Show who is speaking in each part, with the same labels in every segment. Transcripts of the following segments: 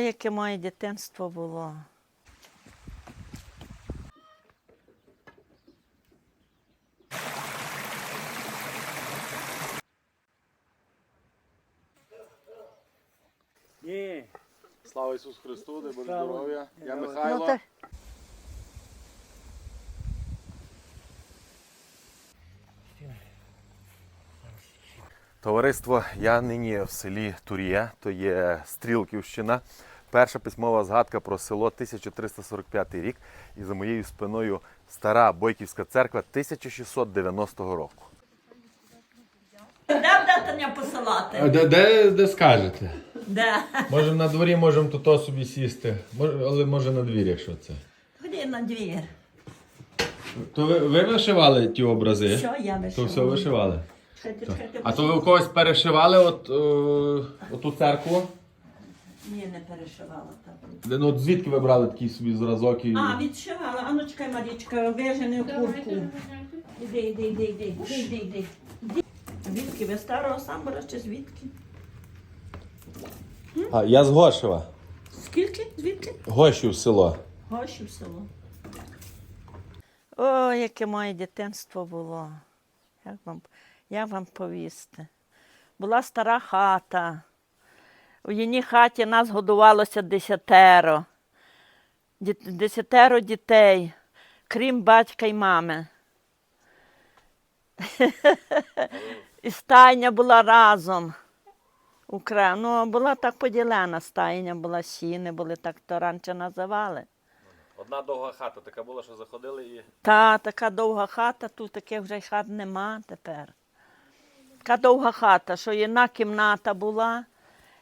Speaker 1: Ой, яке моє дитинство було.
Speaker 2: Ні.
Speaker 3: Слава Ісусу Христу, де
Speaker 2: буде
Speaker 3: здоров'я. Я Михайло.
Speaker 1: Ну,
Speaker 3: Товариство, я нині в селі Турія, то є Стрілківщина. Перша письмова згадка про село 1345 рік. І за моєю спиною стара Бойківська церква 1690 року.
Speaker 1: Де вдатання посилати?
Speaker 4: А де, де, де скажете?
Speaker 1: Де?
Speaker 4: Може на дворі можемо тут собі сісти, але може на двір, якщо це.
Speaker 1: Ході на двір.
Speaker 4: То ви, ви вишивали ті образи?
Speaker 1: Що я
Speaker 4: То
Speaker 1: вишивала?
Speaker 4: все вишивали.
Speaker 1: Чекайте, чекайте,
Speaker 4: А то ви у когось перешивали от, о, оту церкву?
Speaker 1: Ні, не перешивала так.
Speaker 4: Де, Ну, от звідки ви брали такий собі зразок? І...
Speaker 1: А, відшивала. А ну чекай, Марічка, вижени. Іди, іди, іди, іди, іди, іди, іди. Іди. Звідки? Ви старого самбора чи звідки?
Speaker 4: а я з Гошева.
Speaker 1: Скільки? Звідки?
Speaker 4: Гошів село.
Speaker 1: Гошів село. О, яке моє дитинство було. Як вам, як вам повісти? Була стара хата. У її хаті нас годувалося десятеро. Десятеро дітей, крім батька і мами. І стайня була разом. Ну, була так поділена стайня, була сіни, були так то раніше називали.
Speaker 3: Одна довга хата така була, що заходили і.
Speaker 1: Та така довга хата, тут таких вже й хат нема тепер. Така довга хата, що одна кімната була,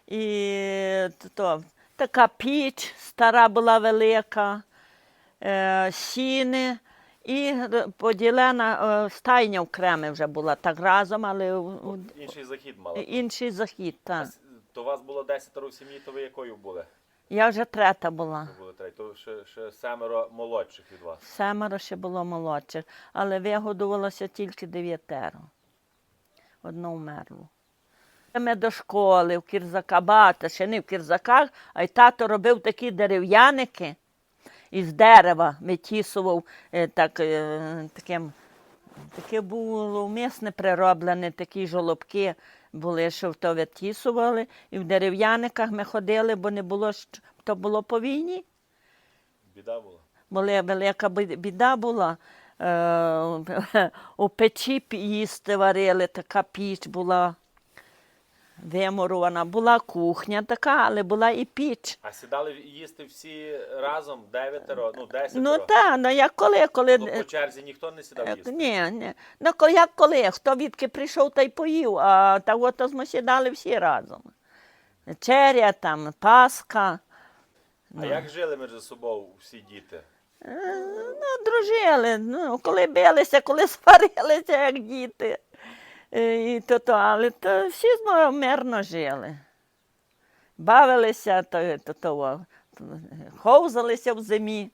Speaker 1: і то, така піч стара була велика, е, сіни, і поділена е, стайня окрема вже була так разом, але у-
Speaker 3: Інший захід мали.
Speaker 1: інший захід. Так.
Speaker 3: То вас було 10 в сім'ї, то ви якою були?
Speaker 1: Я вже трета була.
Speaker 3: Ви були. То ще, ще семеро молодших від вас.
Speaker 1: Семеро ще було молодших, але вигодувалося тільки дев'ятеро. Одно вмерло. Ми до школи в Кірзакабата, ще не в Кірзаках, а й тато робив такі дерев'яники із дерева, витісував е, так, е, таким. Таке було місне прироблене, такі жолобки були, що в то витісували. І в дерев'яниках ми ходили, бо не було, то було по війні.
Speaker 3: Біда була.
Speaker 1: Була велика біда була. Е, у печі їсти варили, така піч була вимурована. Була кухня така, але була і піч.
Speaker 3: А сідали їсти всі разом, дев'ятеро, ну десятеро.
Speaker 1: Ну так, ну як коли, коли.
Speaker 3: Ну, по черзі ніхто не сідав
Speaker 1: Е,
Speaker 3: їсти.
Speaker 1: Ні, ні. Ну ко- як коли, хто відки прийшов, та й поїв, а та от ми сідали всі разом. Вечеря, там, Пасха.
Speaker 3: А як жили між собою всі діти?
Speaker 1: Е, Ну, дружили, ну, коли билися, коли сварилися, як діти. Е, І то, то, але то всі змо- мирно жили. Бавилися, то, то, то, ховзалися в зимі,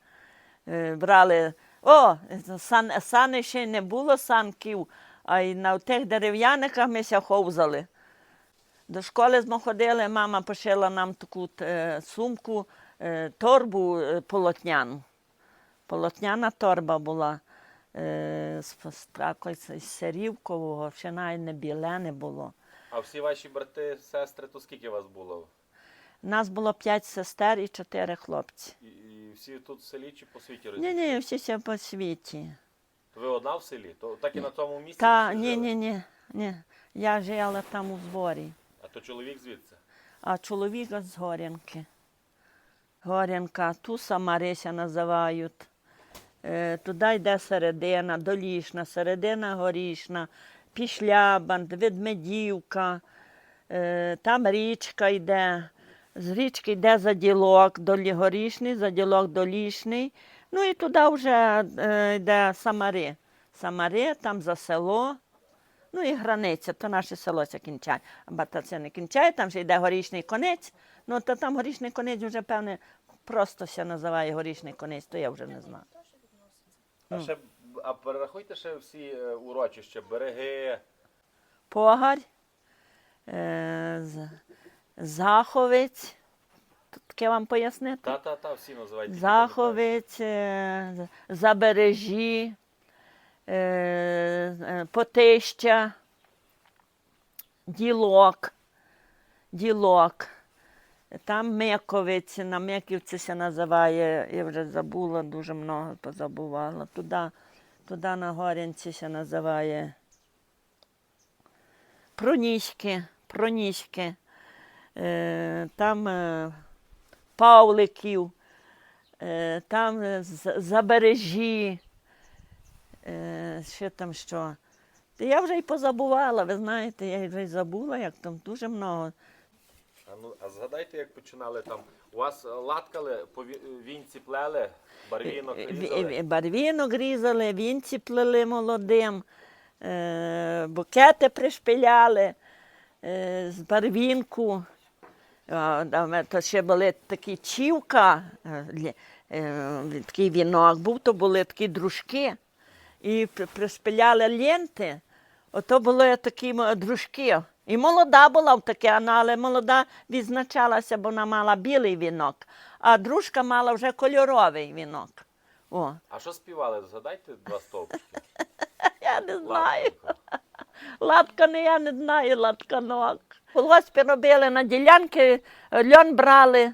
Speaker 1: е, брали. О, сан, сани ще не було санків, а й на тих дерев'яниках ми ся ховзали. До школи ми ходили, мама пошила нам таку сумку, торбу полотняну. Полотняна торба була е, з, якось з сирівкового, ще навіть не біле не було.
Speaker 3: А всі ваші брати, сестри, то скільки вас було?
Speaker 1: Нас було п'ять сестер і чотири хлопці.
Speaker 3: І, і всі тут в селі чи по світі
Speaker 1: Ні, ні, всі ся по світі.
Speaker 3: То ви одна в селі? То так і на тому місці?
Speaker 1: Та ні, ні, ні, ні. Я жила там у зборі,
Speaker 3: А то чоловік звідси?
Speaker 1: а чоловіка з Горянки. Горянка, Туса Марися називають. Е, туди йде середина, долішна, середина горішна, Пішлябан, Ведмедівка, е, там річка йде. З річки йде заділок горішний, заділок долішний. Ну і туди вже е, йде Самари. Самари, там за село. Ну і границя, то наше село це кінчає. Бата це не кінчає, там вже йде горішний конець. Ну то там горішний конець вже, певне, просто се називає горішний конець, то я вже не знаю.
Speaker 3: А ще а перерахуйте ще всі е, урочища, береги.
Speaker 1: Погарь, е, З- Заховець, таке вам пояснити?
Speaker 3: Та-та-та, всі тільки
Speaker 1: Заховець, е, Забережі, е, е, Потища, Ділок, Ділок. Там Мековець, на Меківці се називає, я вже забула, дуже много позабувала. Туди, туди на Горянці се називає Проніськи, Проніськи. Е, там е, Павликів, е, там Забережі, ще там що. Я вже й позабувала, ви знаєте, я вже й забула, як там дуже много.
Speaker 3: А, ну, а згадайте, як починали там. У вас е, латкали, по ві- вінці плели, барвінок
Speaker 1: Ві-
Speaker 3: різали.
Speaker 1: ві- Барвінок різали, вінці плели молодим, е, букети пришпиляли е, з барвінку. А, То ще були такі чівка, е, лі- е, такий вінок був, то були такі дружки. І при- пришпиляли ленти, ото були такі м- дружки. І молода була в таке, але молода відзначалася, бо вона мала білий вінок, а дружка мала вже кольоровий вінок. О,
Speaker 3: А що співали? Згадайте два стовпчики.
Speaker 1: я не знаю.
Speaker 3: Латанко.
Speaker 1: Латкани я не знаю, латканок. Колгоспі робили на ділянки, е, льон брали,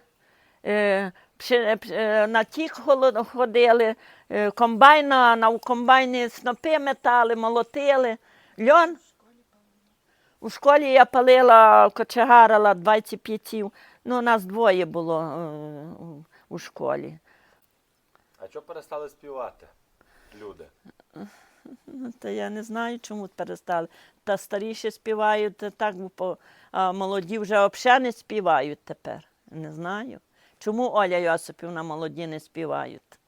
Speaker 1: е, е, на тік ходили, комбайна, на комбайні снопи метали, молотили. Льон. У школі я палила, кочегарила 25. Ну, нас двоє було е, у- у школі.
Speaker 3: А чого перестали співати? Люди.
Speaker 1: Ну, Та я не знаю, чому перестали. Та старіші співають та так, бо а молоді вже взагалі не співають тепер. Не знаю. Чому Оля Йосипівна молоді не співають?